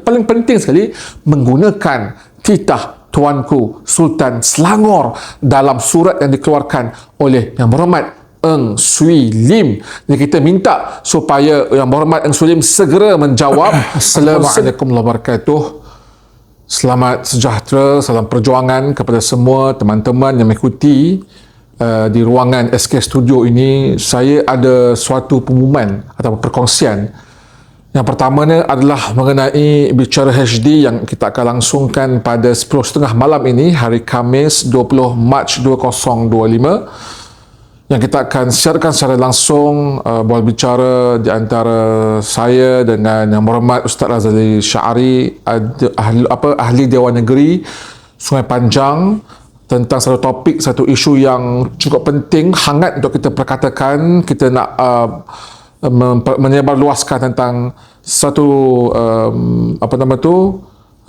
paling penting sekali menggunakan titah Tuanku Sultan Selangor dalam surat yang dikeluarkan oleh Yang Berhormat Eng Sui Lim. Jadi kita minta supaya Yang Berhormat Eng Sui Lim segera menjawab. Assalamualaikum warahmatullahi wabarakatuh. Selamat sejahtera, salam perjuangan kepada semua teman-teman yang mengikuti uh, di ruangan SK Studio ini. Saya ada suatu pengumuman atau perkongsian yang pertamanya adalah mengenai bicara HD yang kita akan langsungkan pada 10.30 malam ini hari Khamis 20 Mac 2025 yang kita akan siarkan secara langsung uh, bual bicara di antara saya dengan Yang Berhormat Ustaz Razali Syari ahli, apa, ahli Dewan Negeri Sungai Panjang tentang satu topik, satu isu yang cukup penting, hangat untuk kita perkatakan. Kita nak uh, menyebarluaskan tentang satu um, apa nama tu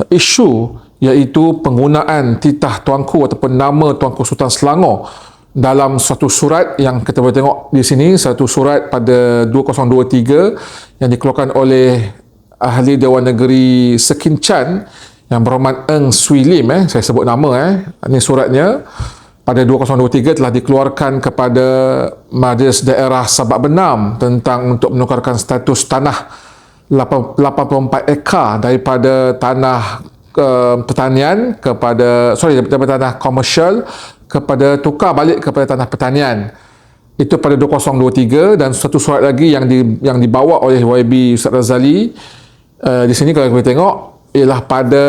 isu iaitu penggunaan titah tuanku ataupun nama tuanku Sultan Selangor dalam satu surat yang kita boleh tengok di sini satu surat pada 2023 yang dikeluarkan oleh ahli Dewan Negeri Sekinchan yang berhormat Eng Sui Lim eh saya sebut nama eh ini suratnya pada 2023 telah dikeluarkan kepada Majlis Daerah Sabak Benam tentang untuk menukarkan status tanah 84 ekar daripada tanah uh, pertanian kepada sorry daripada tanah komersial kepada tukar balik kepada tanah pertanian. Itu pada 2023 dan satu surat lagi yang di, yang dibawa oleh YB Ustaz Razali uh, di sini kalau kita tengok ialah pada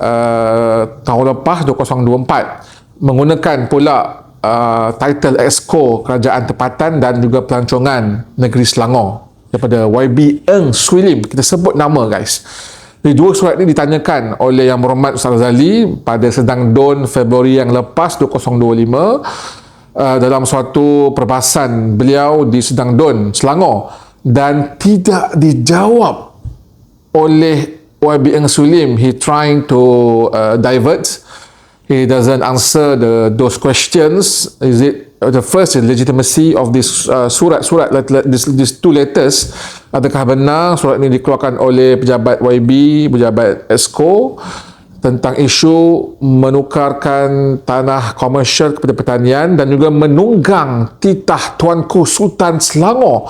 uh, tahun lepas 2024 menggunakan pula uh, title Exco Kerajaan Tempatan dan juga Pelancongan Negeri Selangor daripada YB Eng Swilim kita sebut nama guys. Jadi dua surat ini ditanyakan oleh Yang Berhormat Ustaz Zali pada sedang DON Februari yang lepas 2025 uh, dalam suatu perbahasan beliau di sedang DON Selangor. Dan tidak dijawab oleh YB Eng Swilim he trying to uh, divert he doesn't answer the those questions. Is it the first is legitimacy of this uh, surat surat this, these two letters. Adakah benar surat ini dikeluarkan oleh pejabat YB pejabat ESCO tentang isu menukarkan tanah komersial kepada pertanian dan juga menunggang titah Tuanku Sultan Selangor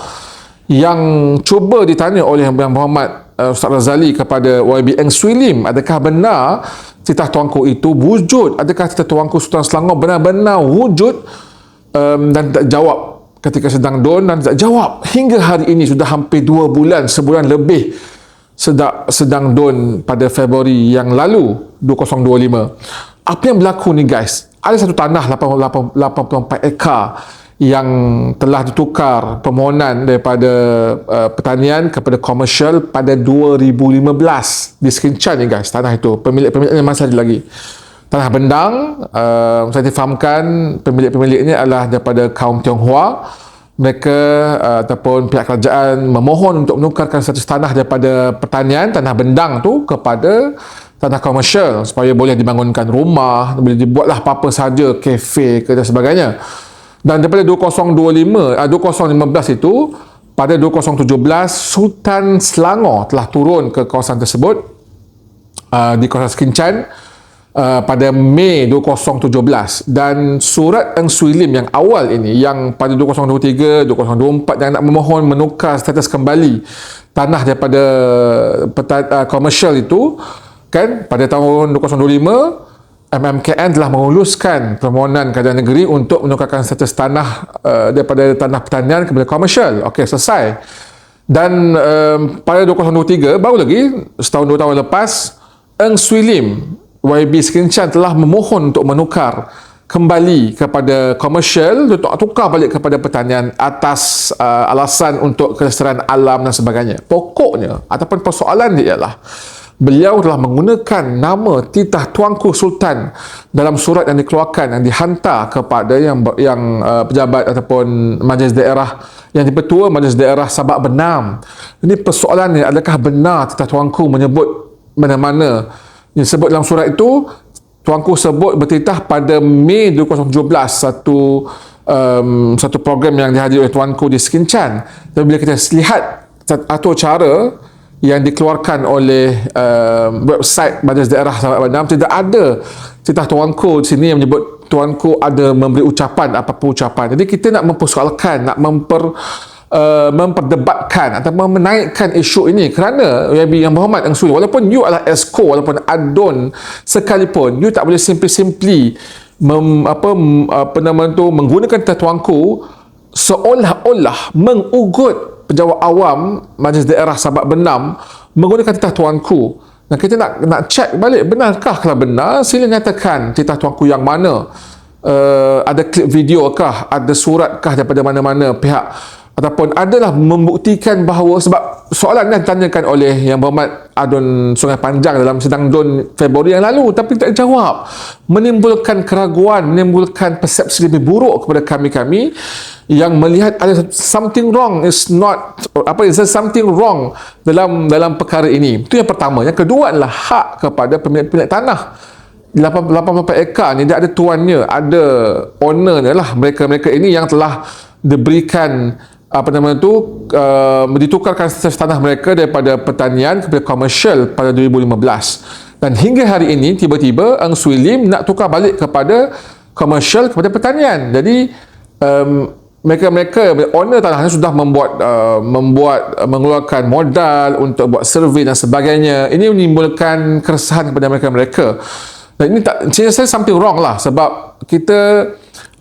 yang cuba ditanya oleh Yang Berhormat uh, Ustaz Razali kepada YB Eng Swee Lim adakah benar titah tuanku itu wujud? Adakah titah tuanku Sultan Selangor benar-benar wujud? Um, dan tak jawab ketika sedang don dan tak jawab. Hingga hari ini sudah hampir dua bulan sebulan lebih sedang, sedang don pada Februari yang lalu 2025 apa yang berlaku ni guys? Ada satu tanah 84 ekar yang telah ditukar permohonan daripada uh, pertanian kepada komersial pada 2015 di Sekinchan ni guys tanah itu. Pemilik-pemiliknya masih ada lagi. Tanah bendang uh, saya difahamkan pemilik-pemiliknya adalah daripada kaum Tionghoa. Mereka uh, ataupun pihak kerajaan memohon untuk menukarkan status tanah daripada pertanian tanah bendang tu kepada tanah komersial supaya boleh dibangunkan rumah boleh dibuatlah apa-apa saja kafe ke dan sebagainya dan daripada 2025 uh, 2015 itu pada 2017 Sultan Selangor telah turun ke kawasan tersebut uh, di kawasan Skincan uh, pada Mei 2017 dan surat Eng Sui Lim yang awal ini yang pada 2023 2024 yang nak memohon menukar status kembali tanah daripada peta, uh, komersial itu kan pada tahun 2025 MMKN telah menguluskan permohonan kerajaan negeri untuk menukarkan status tanah uh, daripada tanah pertanian kepada komersial. Okey, selesai. Dan um, pada 2023, baru lagi, setahun dua tahun lepas, Eng Swee Lim, YB Sekinchan telah memohon untuk menukar kembali kepada komersial untuk tukar balik kepada pertanian atas uh, alasan untuk kelestarian alam dan sebagainya. Pokoknya ataupun persoalan dia ialah beliau telah menggunakan nama titah Tuanku Sultan dalam surat yang dikeluarkan yang dihantar kepada yang yang uh, pejabat ataupun majlis daerah yang dipertua majlis daerah Sabak Benam. Ini persoalan ni adakah benar titah Tuanku menyebut mana-mana yang sebut dalam surat itu Tuanku sebut bertitah pada Mei 2017 satu um, satu program yang dihadiri oleh Tuanku di Sekinchan. Tapi bila kita lihat atur cara yang dikeluarkan oleh uh, website Majlis Daerah Sahabat Bandam tidak ada titah tuanku di sini yang menyebut tuanku ada memberi ucapan apa-apa ucapan. Jadi kita nak mempersoalkan, nak memper uh, memperdebatkan atau menaikkan isu ini kerana YB yang berhormat Yang Suli walaupun you adalah esko walaupun adon sekalipun you tak boleh simply-simply mem, apa apa nama tu menggunakan tatuanku seolah-olah mengugut pejabat awam majlis daerah Sabak Benam menggunakan titah tuanku. Dan kita nak nak check balik benarkah kalau benar? Sila nyatakan titah tuanku yang mana? Uh, ada klip video kah? Ada surat kah daripada mana-mana pihak ataupun adalah membuktikan bahawa sebab soalan yang ditanyakan oleh yang berhormat Adun Sungai Panjang dalam sidang DUN Februari yang lalu tapi tak jawab menimbulkan keraguan menimbulkan persepsi lebih buruk kepada kami-kami yang melihat ada something wrong is not apa is there something wrong dalam dalam perkara ini. Itu yang pertama. Yang kedua adalah hak kepada pemilik-pemilik tanah. 84 ekar ni dia ada tuannya ada ownernya lah. Mereka-mereka ini yang telah diberikan apa nama itu uh, ditukarkan status tanah mereka daripada pertanian kepada komersial pada 2015 dan hingga hari ini tiba-tiba Ang Sui Lim nak tukar balik kepada komersial kepada pertanian. Jadi um, mereka-mereka owner tanahnya sudah membuat uh, membuat uh, mengeluarkan modal untuk buat survey dan sebagainya. Ini menimbulkan keresahan kepada mereka-mereka. Dan ini tak saya something wrong lah sebab kita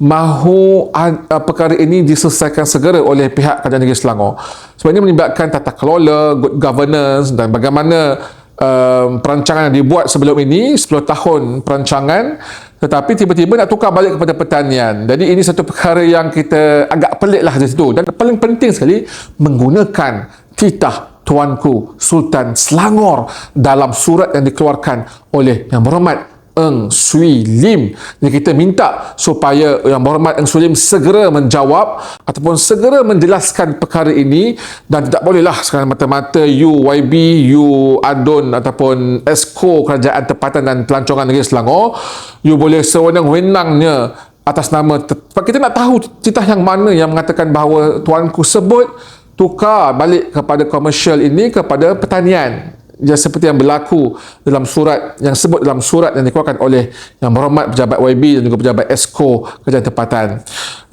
mahu uh, perkara ini diselesaikan segera oleh pihak Kerajaan Negeri Selangor. Sebab ini melibatkan tata kelola, good governance dan bagaimana uh, perancangan yang dibuat sebelum ini, 10 tahun perancangan, tetapi tiba-tiba nak tukar balik kepada pertanian. Jadi ini satu perkara yang kita agak pelik lah di situ. Dan paling penting sekali, menggunakan titah Tuanku Sultan Selangor dalam surat yang dikeluarkan oleh Yang Berhormat Eng Sui Lim. Jadi kita minta supaya Yang Berhormat Eng Sui Lim segera menjawab ataupun segera menjelaskan perkara ini. Dan tidak bolehlah sekarang mata-mata UYB, U Adon ataupun Esko Kerajaan Tempatan dan Pelancongan Negeri Selangor. You boleh sewenang-wenangnya atas nama sebab kita nak tahu citah yang mana yang mengatakan bahawa tuanku sebut tukar balik kepada komersial ini kepada pertanian ya seperti yang berlaku dalam surat yang sebut dalam surat yang dikeluarkan oleh yang berhormat pejabat YB dan juga pejabat ESCO kerajaan tempatan.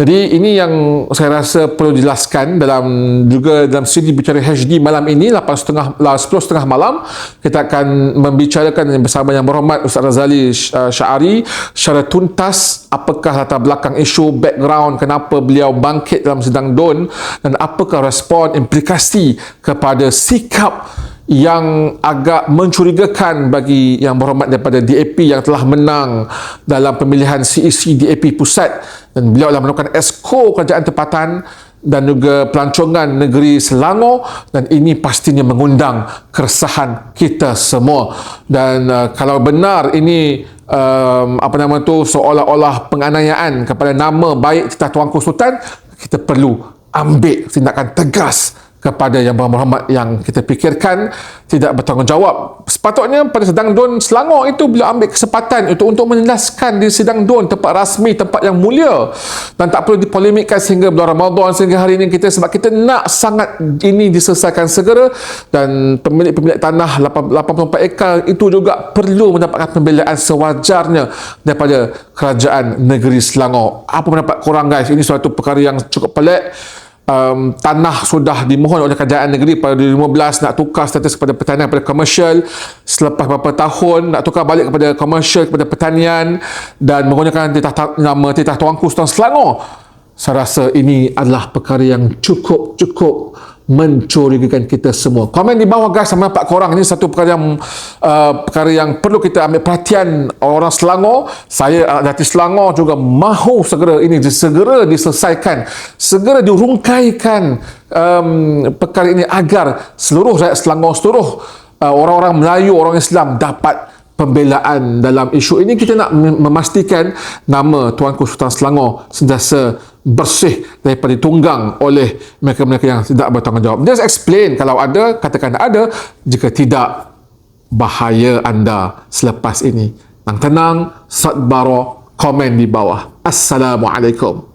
Jadi ini yang saya rasa perlu dijelaskan dalam juga dalam siri bicara HD malam ini 8.30 10.30 malam kita akan membicarakan bersama yang berhormat Ustaz Razali uh, Syari secara tuntas apakah latar belakang isu background kenapa beliau bangkit dalam sidang DUN dan apakah respon implikasi kepada sikap yang agak mencurigakan bagi yang berhormat daripada DAP yang telah menang dalam pemilihan CEC DAP Pusat. Dan beliau adalah merupakan esko kerajaan tempatan dan juga pelancongan negeri Selangor. Dan ini pastinya mengundang keresahan kita semua. Dan uh, kalau benar ini um, apa nama tu seolah-olah penganiayaan kepada nama baik Titah Tuanku Sultan kita perlu ambil tindakan tegas kepada yang berhormat yang kita fikirkan tidak bertanggungjawab. Sepatutnya pada sidang DUN Selangor itu beliau ambil kesempatan untuk untuk menjelaskan di sidang DUN tempat rasmi, tempat yang mulia dan tak perlu dipolemikkan sehingga bulan Ramadan sehingga hari ini kita sebab kita nak sangat ini diselesaikan segera dan pemilik-pemilik tanah 84 ekar itu juga perlu mendapatkan pembelaan sewajarnya daripada kerajaan negeri Selangor. Apa pendapat korang guys? Ini suatu perkara yang cukup pelik um, tanah sudah dimohon oleh kerajaan negeri pada 2015 nak tukar status kepada pertanian kepada komersial. Selepas beberapa tahun nak tukar balik kepada komersial kepada pertanian dan menggunakan titah nama titah Tuanku Sultan Selangor. Saya rasa ini adalah perkara yang cukup-cukup mencurigakan kita semua. Komen di bawah guys sama Pak Korang ini satu perkara yang uh, perkara yang perlu kita ambil perhatian orang Selangor. Saya anak hati Selangor juga mahu segera ini segera diselesaikan, segera dirungkaikan um, perkara ini agar seluruh rakyat Selangor, seluruh uh, orang-orang Melayu, orang Islam dapat pembelaan dalam isu ini kita nak memastikan nama Tuanku Sultan Selangor sentiasa bersih daripada tunggang oleh mereka-mereka yang tidak bertanggungjawab. Just explain kalau ada, katakan ada. Jika tidak, bahaya anda selepas ini. Tenang, tenang, sadbaro, komen di bawah. Assalamualaikum.